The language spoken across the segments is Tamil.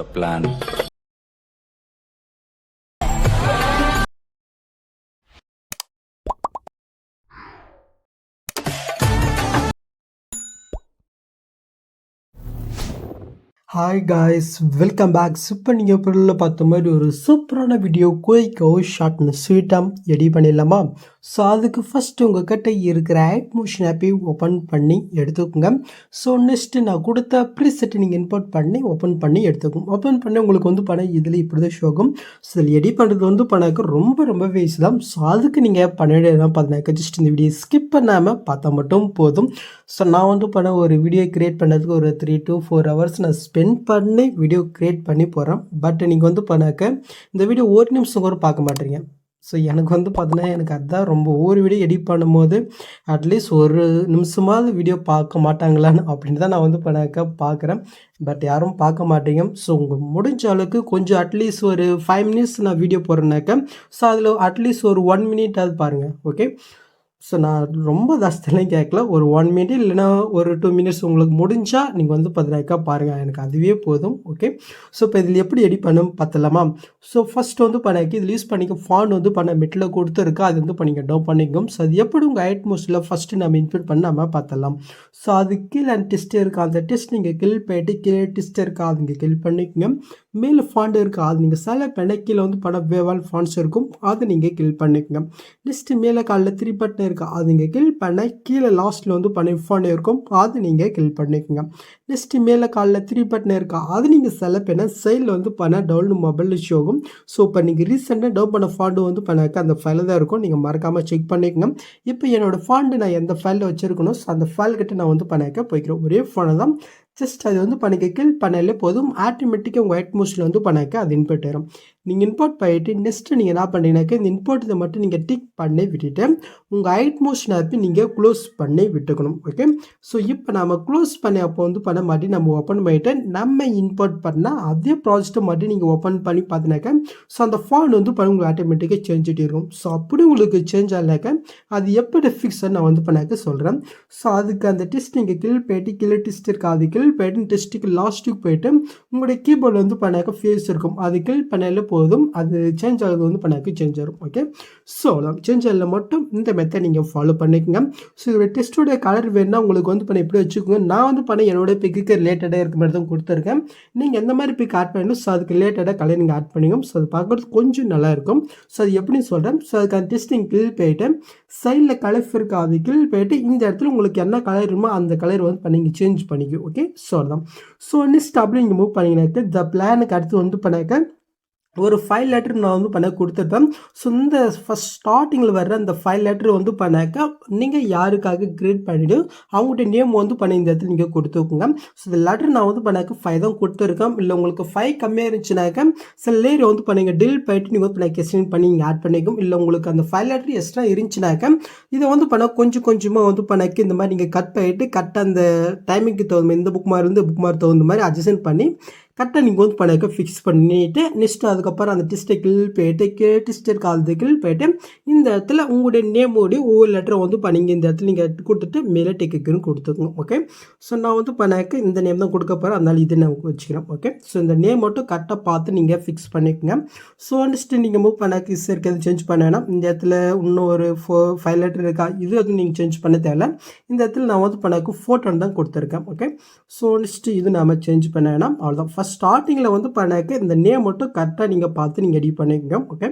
the plan. Hi guys welcome back இப்போ நீங்கள் பொருளில் பார்த்த மாதிரி ஒரு சூப்பரான வீடியோ குயிக்கோ ஷார்ட்னு ஸ்வீட்டாக எடி பண்ணிடலாமா ஸோ அதுக்கு ஃபஸ்ட்டு உங்கள்கிட்ட இருக்கிற ஆட் மோஷன் ஆப்பை ஓப்பன் பண்ணி எடுத்துக்கோங்க. ஸோ நெக்ஸ்ட்டு நான் கொடுத்த ப்ரீசெட்டை நீங்கள் இன்போர்ட் பண்ணி ஓப்பன் பண்ணி எடுத்துக்கோங்க. ஓப்பன் பண்ணி உங்களுக்கு வந்து பணம் இதில் இப்படி தான் ஷோகும் ஸோ இதில் எடிட் பண்ணுறது வந்து பண்ணாக்க ரொம்ப ரொம்ப வேஸ்ட் தான். ஸோ அதுக்கு நீங்கள் பன்னெண்டு வேண்டியதான் ஜஸ்ட் இந்த வீடியோ ஸ்கிப் பண்ணாமல் பார்த்தா மட்டும் போதும். ஸோ நான் வந்து பண்ண ஒரு வீடியோ க்ரியேட் பண்ணதுக்கு ஒரு த்ரீ டு ஃபோர் ஹவர்ஸ் நான் ஸ்பெண்ட் பண்ணி வீடியோ க்ரியேட் பண்ணி போகிறேன் பட் நீங்கள் வந்து பண்ணாக்க இந்த வீடியோ ஒரு நிமிஷம் கூட பார்க்க மாட்டீங்க. ஸோ எனக்கு வந்து பார்த்தீங்கன்னா எனக்கு அதுதான் ரொம்ப ஒவ்வொரு வீடியோ எடிட் பண்ணும்போது அட்லீஸ்ட் ஒரு நிமிஷமாவது வீடியோ பார்க்க மாட்டாங்களான்னு அப்படின்னு தான் நான் வந்து பண்ணாக்க பார்க்குறேன் பட் யாரும் பார்க்க மாட்டீங்க. ஸோ உங்கள் முடிஞ்ச அளவுக்கு கொஞ்சம் அட்லீஸ்ட் ஒரு ஃபைவ் மினிட்ஸ் நான் வீடியோ போடுறேனாக்க ஸோ அதில் அட்லீஸ்ட் ஒரு ஒன் மினிட் அது பாருங்கள் ஓகே ஸோ நான் ரொம்ப ஜாஸ்தியெல்லாம் கேட்கல ஒரு ஒன் மினிட் இல்லைன்னா ஒரு டூ மினிட்ஸ் உங்களுக்கு முடிஞ்சால் நீங்கள் வந்து பதினாயிரக்கா பாருங்கள் எனக்கு அதுவே போதும். ஓகே ஸோ இப்போ இதில் எப்படி எடிட் பண்ணும் பார்த்தலாமா ஸோ ஃபஸ்ட்டு வந்து பண்ணிக்கு இதில் யூஸ் பண்ணிக்க ஃபாண்ட் வந்து பண்ண மெட்டில் கொடுத்துருக்கா அது வந்து பண்ணிக்க டவுன் பண்ணிக்கும் ஸோ அது எப்படி உங்கள் ஐட்மோஸ்டில் ஃபஸ்ட்டு நம்ம இன்பிட் பண்ணாமல் பார்த்தலாம் ஸோ அது கீழே டெஸ்ட் இருக்கா? அந்த டெஸ்ட் நீங்கள் கில் போயிட்டு கீழே டெஸ்ட் இருக்கா? அது நீங்கள் கில் பண்ணிக்கோங்க. மேலே ஃபாண்ட் இருக்கா? அது நீங்கள் சில பண்ண கீழே வந்து படம் வேவால் ஃபாண்ட்ஸ் இருக்கும். அதை நீங்கள் கில் பண்ணிக்கோங்க. நெக்ஸ்ட்டு மேலே காலில் த்ரீ பட்டன் இருக்கா. அது நீங்கள் கில் பண்ண கீழே லாஸ்ட்டில் வந்து பண்ண இஃபானே இருக்கும். அது நீங்கள் கில் பண்ணிக்கோங்க. நெக்ஸ்ட்டு மேலே காலில் த்ரீ பட்டன் இருக்கா. அது நீங்கள் செலக்ட் பண்ண சைடில் வந்து பண்ண டவுன் மொபைல் ஷோகும் ஸோ இப்போ நீங்கள் ரீசெண்டாக டவுன் பண்ண ஃபாண்டு வந்து பண்ணாக்க அந்த ஃபைலில் தான் இருக்கும். நீங்கள் மறக்காமல் செக் பண்ணிக்கோங்க. இப்போ என்னோடய ஃபாண்டு நான் எந்த ஃபைலில் வச்சுருக்கணும் ஸோ அந்த ஃபைல் கிட்ட நான் வந்து பண்ணாக்க போய்க்கிறேன் ஒரே ஃபோனை தான். ஜஸ்ட் அது வந்து பண்ணிக்க கில் பண்ணாலே போதும் ஆட்டோமேட்டிக்காக உங்கள் ஒயிட் மோஸ்டில் வந்து பண்ணாக்க அது இன்புட் வரும் நீங்கள் இம்போர்ட் பண்ணிவிட்டு நெக்ஸ்ட்டு நீங்கள் என்ன பண்ணுறீங்கனாக்கா இந்த இம்போர்ட் இதை மட்டும் நீங்கள் டிக் பண்ணி விட்டுட்டு உங்கள் ஐட் மோஷன் ஆப்பி நீங்கள் க்ளோஸ் பண்ணி விட்டுக்கணும். ஓகே ஸோ இப்போ நம்ம க்ளோஸ் பண்ணி அப்போ வந்து பண்ண மாட்டி நம்ம ஓப்பன் பண்ணிவிட்டு நம்ம இம்போர்ட் பண்ணால் அதே ப்ராஜெக்ட்டை மட்டும் நீங்கள் ஓப்பன் பண்ணி பார்த்தினாக்கா ஸோ அந்த ஃபாண்ட் வந்து பண்ண உங்களுக்கு ஆட்டோமேட்டிக்காக சேஞ்ச் இருக்கும் ஸோ அப்படி உங்களுக்கு சேஞ்ச் ஆகலாக்க அது எப்படி ஃபிக்ஸ் நான் வந்து பண்ணாக்க சொல்கிறேன் ஸோ அதுக்கு அந்த டெஸ்ட் நீங்கள் கில் போயிட்டு கில் டெஸ்ட் இருக்காது கில் போயிட்டு டெஸ்ட்டுக்கு லாஸ்ட்டுக்கு போயிட்டு உங்களுடைய கீபோர்டில் வந்து பண்ணாக்க ஃபேஸ் இருக்கும். அது கில் பண்ணாலே போதும். அது சேஞ்ச் ஆகுது வந்து பண்ணாக்க சேஞ்ச் ஆகும் ஓகே ஸோ சேஞ்ச் ஆகல மட்டும் இந்த மெத்தட் நீங்கள் ஃபாலோ பண்ணிக்கோங்க. ஸோ இதோட டெஸ்ட்டோட கலர் வேணுன்னா உங்களுக்கு வந்து பண்ண எப்படி வச்சுக்கோங்க? நான் வந்து பண்ண என்னோட பிக்கு ரிலேட்டடாக இருக்க மாதிரி தான் கொடுத்துருக்கேன். நீங்கள் எந்த மாதிரி பிக் ஆட் பண்ணணும்? ஸோ அதுக்கு ரிலேட்டடாக கலர் நீங்கள் ஆட் பண்ணிக்கோங்க. ஸோ அது பார்க்குறது கொஞ்சம் நல்லாயிருக்கும் ஸோ அது எப்படி சொல்கிறேன் ஸோ அதுக்கான டெஸ்டிங் கில் போயிட்டு சைடில் கலர் இருக்கா. அது கில் போயிட்டு இந்த இடத்துல உங்களுக்கு என்ன கலர் இருக்குமோ அந்த கலர் வந்து பண்ணி சேஞ்ச் பண்ணிக்கோ. ஓகே ஸோ ஸோ வந்து ஸ்டப்லிங் மூவ் பண்ணிங்கனாக்க த பிளானுக்கு அடுத்து வந்து பண்ணாக்க ஒரு ஃபைவ் லெட்டர் நான் வந்து பண்ண கொடுத்துருப்பேன். ஸோ இந்த ஃபஸ்ட் ஸ்டார்டிங்கில் வர்ற அந்த ஃபைவ் லெட்டர் வந்து பண்ணாக்க நீங்கள் யாருக்காக கிரியேட் பண்ணிவிட்டு அவங்கள்ட்ட நேம் வந்து பண்ண இந்த இடத்துல நீங்கள் கொடுத்துக்கோங்க. ஸோ இந்த லெட்டர் நான் வந்து பண்ணாக்க ஃபைவ் தான் கொடுத்துருக்கேன். இல்லை உங்களுக்கு ஃபைவ் கம்மியாக இருந்துச்சுனாக்க சில லேயர் வந்து பண்ணீங்க. டில் போயிட்டு நீங்கள் வந்து பண்ண கெஸ்டின் பண்ணி நீங்கள் ஆட் பண்ணிக்கும். இல்லை உங்களுக்கு அந்த ஃபைவ் லெட்டர் எக்ஸ்ட்ரா இருந்துச்சுனாக்க இதை வந்து பண்ண கொஞ்சம் கொஞ்சமாக வந்து பண்ணாக்க இந்த மாதிரி நீங்கள் கட் பண்ணிட்டு கட் அந்த டைமிங்க்கு தகுந்த மாதிரி இந்த புக் மாதிரி இருந்து புக் மாதிரி தகுந்த மாதிரி அட்ஜஸ்ட் பண்ணி கரெக்டாக நீங்கள் வந்து பண்ணாக்க ஃபிக்ஸ் பண்ணிவிட்டு நெக்ஸ்ட் அதுக்கப்புறம் அந்த டிஸ்ட்டை கில் போயிட்டு டிஸ்டர் காலத்து கில் போயிட்டு இந்த இடத்துல உங்களுடைய நேமோடைய ஒவ்வொரு லெட்டரை வந்து பண்ணிங்க. இந்த இடத்துல நீங்கள் கொடுத்துட்டு மேலே டெக்குன்னு கொடுத்துக்கோங்க ஓகே ஸோ நான் வந்து பண்ணாக்க இந்த நேம் தான் கொடுக்க போகிறேன் அதனால் இது நான் வச்சுக்கிறேன் ஓகே ஸோ இந்த நேம் மட்டும் கரெக்டாக பார்த்து நீங்கள் ஃபிக்ஸ் பண்ணிக்கோங்க. ஸோ நெக்ஸ்ட்டு நீங்கள் மூவ் பண்ணாக்க இஸ் இருக்கிறது சேஞ்ச் பண்ண வேணாம். இந்த இடத்துல இன்னும் ஒரு ஃபோ ஃபைவ் லெட்டர் இருக்கா இது வந்து நீங்கள் சேஞ்ச் பண்ண தேவை இந்த இடத்துல நான் வந்து பண்ணாக்க ஃபோட்டோன்னு தான் கொடுத்துருக்கேன் ஓகே ஸோ நெக்ஸ்ட்டு இது நாம் சேஞ்ச் பண்ண வேணாம். அவ்வளோதான் ஃபஸ்ட் ஸ்டார்டிங்கில் வந்து பண்ணக்க இந்த நேம் மட்டும் கரெக்டாக நீங்கள் பார்த்து நீங்கள் எடிட் பண்ணிக்கோங்க ஓகே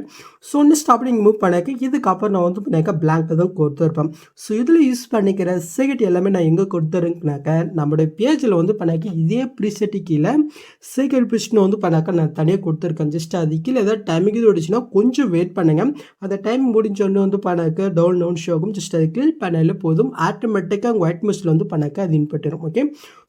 ஸோ நெக்ஸ்ட் அப்படி நீங்கள் மூவ் பண்ணாக்க இதுக்கப்புறம் நான் வந்து பண்ணாக்க பிளாங்க் தான் கொடுத்துருப்பேன். ஸோ இதில் யூஸ் பண்ணிக்கிற செகட் எல்லாமே நான் எங்கே கொடுத்துருக்கேனாக்க நம்மளுடைய பேஜில் வந்து பண்ணாக்க இதே ப்ரீசெட்டு கீழே செகட் பிரிஸ்ட்னு வந்து பண்ணாக்க நான் தனியாக கொடுத்துருக்கேன். ஜஸ்ட் அது கீழே ஏதாவது டைமிங் இது ஓடிச்சுன்னா கொஞ்சம் வெயிட் பண்ணுங்கள் அந்த டைம் முடிஞ்சோடனே வந்து பண்ணாக்க டவுன் டவுன் ஷோகும் ஜஸ்ட் அது கிளிக் பண்ணாலே போதும். ஆட்டோமேட்டிக்காக உங்கள் ஒயிட் மிஸ்டில் வந்து பண்ணாக்க அது இன்புட் ஓகே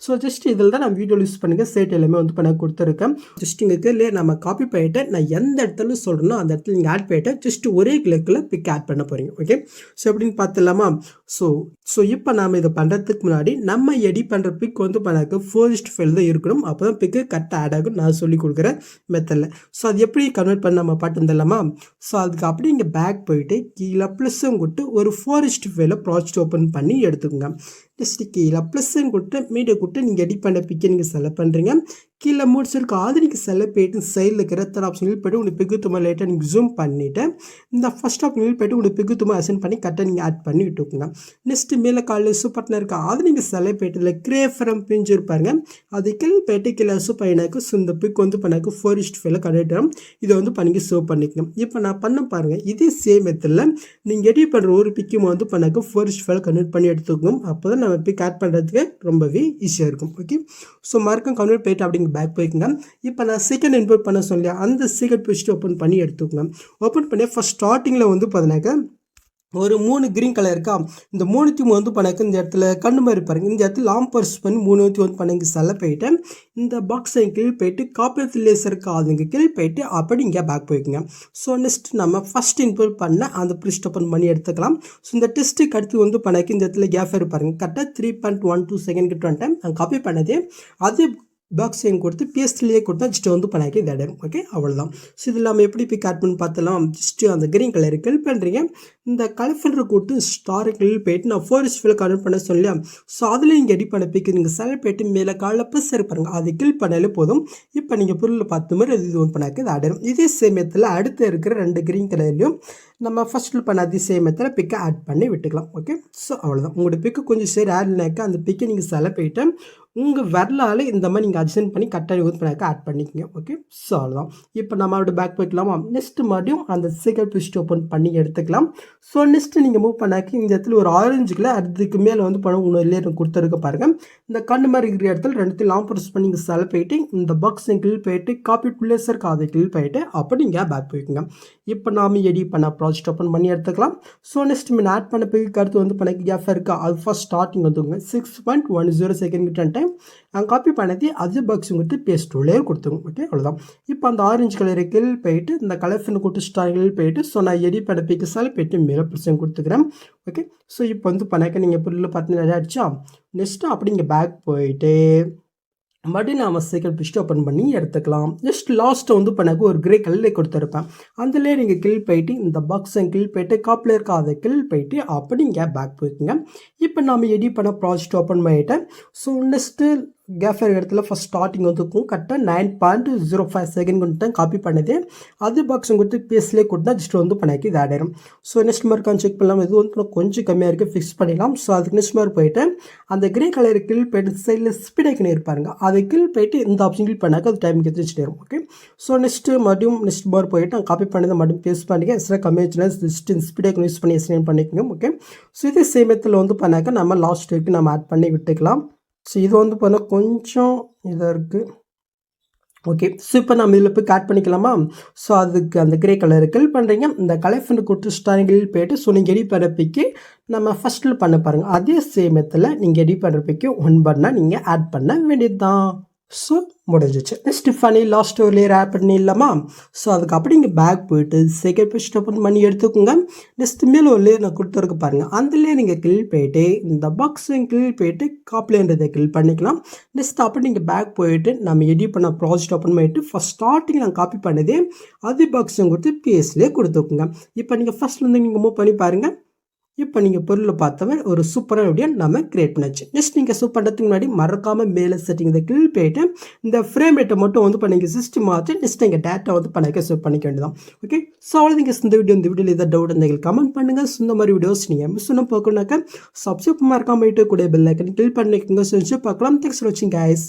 ஸோ ஜஸ்ட் இதில் தான் நான் வீடியோ யூஸ் பண்ணுங்கள் சேட் எல்லாமே வந்து பண்ண கொடுத்துருக்கேன் ஜஸ்ட் இங்கே இல்லையே நம்ம காப்பி பண்ணிவிட்டு நான் எந்த இடத்துல சொல்கிறேனோ அந்த இடத்துல நீங்கள் ஆட் பண்ணிவிட்டு ஜஸ்ட் ஒரே கிளிக்கில் பிக் ஆட் பண்ண போகிறீங்க ஓகே ஸோ எப்படின்னு பார்த்துலாமா ஸோ ஸோ இப்போ நாம் இதை பண்ணுறதுக்கு முன்னாடி நம்ம எடிட் பண்ணுற பிக் வந்து பண்ணக்கு ஃபோர்ஸ்ட் ஃபைல் தான் இருக்கணும். அப்போ தான் பிக்கு கரெக்டாக ஆட் ஆகும் நான் சொல்லி கொடுக்குறேன் மெத்தடில் ஸோ அது எப்படி கன்வெர்ட் பண்ண நம்ம பாட்டு தரலாமா ஸோ அதுக்கு அப்படி இங்கே பேக் போயிட்டு கீழே ப்ளஸ்ஸும் கொடுத்து ஒரு ஃபோரஸ்ட் ஃபைல ப்ராஜெக்ட் ஓப்பன் பண்ணி எடுத்துக்கோங்க. நெக்ஸ்ட் கீழே ப்ளஸ்ன்னு கொடுத்து மீடியா கொடுத்து நீங்கள் எடிட் பண்ண பிக்கை நீங்கள் செலக்ட் பண்ணுறீங்க கீழே மூட்ஸ் இருக்கு அது நீங்கள் செலக்ட் போயிட்டு சைடில் இருக்கிற தேர்ட் ஆப்ஷன் போய்ட்டு உங்களுக்கு பிகுத்துமா தும்மா லைட்டாக நீங்கள் ஜூம் பண்ணிவிட்டு இந்த ஃபஸ்ட் ஆப்ஷன் போய்ட்டு உங்களுக்கு பிகுத்துமா தும்மா அசன் பண்ணி கரெக்டாக நீங்கள் ஆட் பண்ணி விட்டுக்குங்க. நெக்ஸ்ட் மேலே காலில் சூப்பர்னா இருக்கா அது நீங்கள் செலக்ட் போயிட்டு இல்லை கிரே ஃப்ரம் பிஞ்சு இருப்பாருங்க அது கீழே போயிட்டு கீழே சூப் எனக்கு ஸோ இந்த பிக் வந்து பண்ணாக்கு ஃபோர் இஸ்ட் ஃபைவ்ல கரெக்டாக இதை வந்து பண்ணி சேவ் பண்ணிக்கணும் இப்போ நான் பண்ண பாருங்கள் இதே சேம் மெத்தடில் நீங்கள் எடிட் பண்ணுற ஒரு பிக்கும் வந்து பண்ணாக்கு ஃபோர் இஸ்ட் ஃபைவ்ல கன்வெர்ட் பண்ணி எடுத்துக்கணும் அப்போ தான் நம்ம பிக் ஆட் பண்ணுறதுக்கு ரொம்பவே ஈஸியாக இருக்கும். ஓகே ஸோ மறக்கம் கன்வெர்ட் போயிட்டு அப்படிங்க பேக் போய்க்குங்க. இப்போ நான் செகண்ட் இன்புட் பண்ண சொல்லி அந்த சீக்கிரம் பிடிச்சிட்டு ஓப்பன் பண்ணி எடுத்துக்கோங்க. ஓப்பன் பண்ணி ஃபஸ்ட் ஸ்டார்டிங்கில் வந்து பார்த்தீங்கன்னாக்கா ஒரு மூணு க்ரீன் கலர் இருக்கா? இந்த மூணுத்தையும் வந்து பண்ணக்கு இந்த இடத்துல கண்ணு மாதிரி பாருங்க. இந்த இடத்துல லாங் பர்ஸ் பண்ணி மூணுத்தையும் வந்து பண்ணி செல்ல போயிட்டு இந்த பாக்ஸை கீழ் போயிட்டு காப்பி லேசர் அதுங்க கீழ் போயிட்டு அப்படி இங்கே பேக் போய்க்குங்க. ஸோ நெக்ஸ்ட் நம்ம ஃபஸ்ட் இன்புட் பண்ண அந்த ப்ரிஸ்ட் ஓப்பன் பண்ணி எடுத்துக்கலாம். ஸோ இந்த டெஸ்ட்டுக்கு அடுத்து வந்து பண்ணக்கு இந்த இடத்துல கேஃபர் பாருங்க. கரெக்டாக three point one two second கிட்ட வந்துட்டேன். நான் காப்பி பண்ணது. அதே பாக்ஸ் கொடுத்து பேஸ்ட்லேயே கொடுத்தா ஜஸ்ட் வந்து பண்ணாக்கி இது ஓகே அவ்வளோதான் ஸோ இது இல்லாமல் எப்படி பிக் ஆட் பண்ணி பார்த்தலாம் ஜஸ்ட்டு அந்த கிரீன் கலர் கில் பண்ணுறீங்க இந்த கலர் ஃபில்டர் கூட்டு ஸ்டாரிக்கில் போயிட்டு நான் ஃபோர் ஃபில் கன்வெர்ட் பண்ண சொல்லியா? ஸோ அதில் நீங்கள் எடி பண்ண பிக்கு நீங்கள் செலக்ட் போயிட்டு மேலே காலில் ப்ளஸ் இருப்பாருங்க அதை கில் பண்ணாலே போதும். இப்போ நீங்கள் பொருள் பார்த்த மாதிரி இது வந்து பண்ணாக்க இது ஆடிடும் இதே சேமியத்தில் அடுத்து இருக்கிற ரெண்டு கிரீன் கலர்லையும் நம்ம ஃபஸ்ட்டில் பண்ண அதே சேமியத்தில் பிக்கை ஆட் பண்ணி விட்டுக்கலாம். ஓகே ஸோ அவ்வளோதான் உங்களோட பிக்கு கொஞ்சம் சரி ஆட்னாக்கா அந்த பிக்கை நீங்கள் செலக்ட் போயிட்டு உங்கள் வரலால் இந்த மாதிரி நீங்கள் அட்ஜஸ்ட் பண்ணி கரெக்டாக யூஸ் பண்ணாக்க ஆட் பண்ணிக்கோங்க ஓகே ஸோ அவ்வளோதான் இப்போ நம்ம அப்படி பேக் போய்க்கலாமா? நெக்ஸ்ட் மறுபடியும் அந்த சீக்கிரம் பிஸ்ட் ஓப்பன் பண்ணி எடுத்துக்கலாம். ஸோ நெக்ஸ்ட்டு நீங்கள் மூவ் பண்ணாக்கி இந்த இடத்துல ஒரு ஆரஞ்சு கலர் அதுக்கு மேலே வந்து பணம் ஒன்று இல்லையா கொடுத்துருக்க பாருங்கள் இந்த கண்ணு மாதிரி இருக்கிற இடத்துல ரெண்டுத்தையும் லாங் ப்ரெஸ் பண்ணி நீங்கள் செல போயிட்டு இந்த பாக்ஸ் கிளில் போயிட்டு காப்பி பிளேசர் அதை கிளில் போயிட்டு அப்போ நீங்கள் பேக் போய்க்குங்க. இப்போ நாம் எடி பண்ண ப்ராஜெக்ட் ஓப்பன் பண்ணி எடுத்துக்கலாம். ஸோ நெக்ஸ்ட் மீன் ஆட் பண்ண போய் கருத்து வந்து பண்ண கேஃப் இருக்கா? அல்ஃபா ஃபஸ்ட் ஸ்டார்டிங் வந்துங்க six point one zero second கிட்ட டைம் நாங்கள் காப்பி பண்ணது அது பாக்ஸ் கொடுத்து பேஸ்ட் உள்ளே கொடுத்துருங்க. ஓகே அவ்வளோதான் இப்போ அந்த ஆரஞ்சு கலர் கீழ் போயிட்டு இந்த கலர் கொடுத்து ஸ்டாரில் போயிட்டு ஸோ நான் எடி பண்ண பிக்ஸால் போயிட்டு மேலே பர்சன்ட் கொடுத்துக்கிறேன். ஓகே ஸோ இப்போ வந்து பண்ணாக்க நீங்கள் பொருள் பார்த்தீங்கன்னா அடிச்சா நெக்ஸ்ட்டு அப்படி இங்கே பேக் போயிட்டு மறுபடியும் நாம் சைக்கிள் பிஸ்ட் ஓப்பன் பண்ணி எடுத்துக்கலாம். ஜஸ்ட் லாஸ்ட்டை வந்து பண்ணாக்க ஒரு கிரே கல்லே கொடுத்துருப்பேன். அதுலேயே நீங்கள் கில் போயிட்டு இந்த பாக்ஸை கில் போயிட்டு காப்பில் இருக்க அதை கில் போயிட்டு அப்படி இங்கே பேக் போய்க்குங்க. இப்போ நாம் எடிட் பண்ண ப்ராஜெக்ட் ஓப்பன் பண்ணிவிட்டேன் ஸோ நெக்ஸ்ட்டு கேஃபர் இடத்துல ஃபஸ்ட் ஸ்டார்டிங் வந்துக்கும் கரெக்டாக nine point zero five second கொண்டு காப்பி பண்ணது. அது பாக்ஸ் கொடுத்து பேஸ்லேயே கொடுத்தா ஜஸ்ட் வந்து பண்ணாக்கி இது add so next mark check பண்ணலாம். இது வந்து கொஞ்சம் கம்மியாக இருக்குது ஃபிக்ஸ் பண்ணிடலாம். ஸோ அதுக்கு நெக்ஸ்ட் மார்க் போயிட்டு அந்த கிரே கலர் கில் போயிட்டு சைடில் ஸ்பீட் ஐக்கன் இருப்பாருங்க அதை கில் போயிட்டு இந்த ஆப்ஷன் கில் பண்ணாக்க அது டைம் எடுத்துட்டு வரும் ஓகே ஸோ நெக்ஸ்ட்டு மறுபடியும் நெக்ஸ்ட் மார்க் போயிட்டு நான் காப்பி பண்ணதை மட்டும் பேஸ்ட் பண்ணிக்க எக்ஸ்ட்ரா கம்மியாச்சுன்னா ஜஸ்ட் ஸ்பீட் ஐக்கன் யூஸ் பண்ணி எக்ஸ்டெண்ட் பண்ணிக்கோங்க. ஓகே ஸோ இதே சேமியத்தில் வந்து பண்ணாக்க நம்ம லாஸ்ட் வீக் நம்ம ஆட் பண்ணி விட்டுக்கலாம். ஸோ இது வந்து பார்த்தா கொஞ்சம் இதாக இருக்குது ஓகே ஸோ இப்போ நம்ம இதில் போய் கட் பண்ணிக்கலாமா? ஸோ அதுக்கு அந்த கிரே கலர் கில் பண்ணுறீங்க இந்த கலர் கொடுத்து ஸ்டாரிங்கில் போய்ட்டு ஸோ நீங்கள் எடி பண்ணுறப்பைக்கு நம்ம ஃபஸ்ட்டில் பண்ண பாருங்கள் அதே சேமத்தில் நீங்கள் எடி பண்ணுறப்பைக்கு ஒன் பண்ணால் நீங்கள் ஆட் பண்ண வேண்டியது தான் ஸோ முடிஞ்சிச்சு. நெக்ஸ்ட் ஃபனி லாஸ்ட் ஒரு ரேப் ஆட் பண்ணிடலாமா ஸோ அதுக்கு அப்படி இங்கே பேக் போயிட்டு செகண்ட் பேஜ் ஓப்பன் பண்ணி எடுத்துக்கோங்க. நெக்ஸ்ட் மேலே ஒரு லேயர் நான் கொடுத்துருக்கு பாருங்கள் அந்த நீங்கள் கிளில் போயிட்டு இந்த பாக்ஸையும் கிளில் போயிட்டு காப்லேன்றதை கிளில் பண்ணிக்கலாம். நெக்ஸ்ட் அப்படி நீங்கள் பேக் போயிட்டு நம்ம எடிட் பண்ண ப்ராஜெக்ட் ஓப்பன் பண்ணிட்டு ஃபஸ்ட் ஸ்டார்டிங் நான் காப்பி பண்ணதே அதே பாக்ஸையும் கொடுத்து பிஎஸ்லேயே கொடுத்துக்கோங்க. இப்போ நீங்கள் ஃபஸ்ட்லேருந்து நீங்கள் மூவ் பண்ணி பாருங்கள் இப்போ நீங்கள் பொருளை பார்த்தவன் ஒரு சூப்பரான வீடியோ நம்ம கிரியேட் பண்ணாச்சு. நெக்ஸ்ட் நீங்கள் சூப் பண்ணுறதுக்கு முன்னாடி மறக்காமல் மேலே செட்டிங் இந்த கிளில் போயிட்டு இந்த ஃப்ரேம் ரேட்டை மட்டும் வந்து பண்ணிங்க சிஸ்டம் மாற்றி நெக்ஸ்ட் நீங்கள் டேட்டா வந்து பண்ணிக்க சூப் பண்ணிக்க வேண்டியதான் ஓகே ஸோ அவ்வளோ நீங்கள் இந்த வீடியோ இந்த வீடியோவில் ஏதாவது டவுட் இருந்தால் கமெண்ட் பண்ணுங்கள் இந்த மாதிரி வீடியோஸ் நீங்கள் மிஸ் பண்ண பார்க்கணுனாக்கா சப்ஸ்கிரைப் மறக்காம கூட பெல் ஐக்கன் கிளிக் பண்ணிக்கோங்க. செஞ்சு பார்க்கலாம். தேங்க்ஸ் ஃபார் வாட்சிங் கைஸ்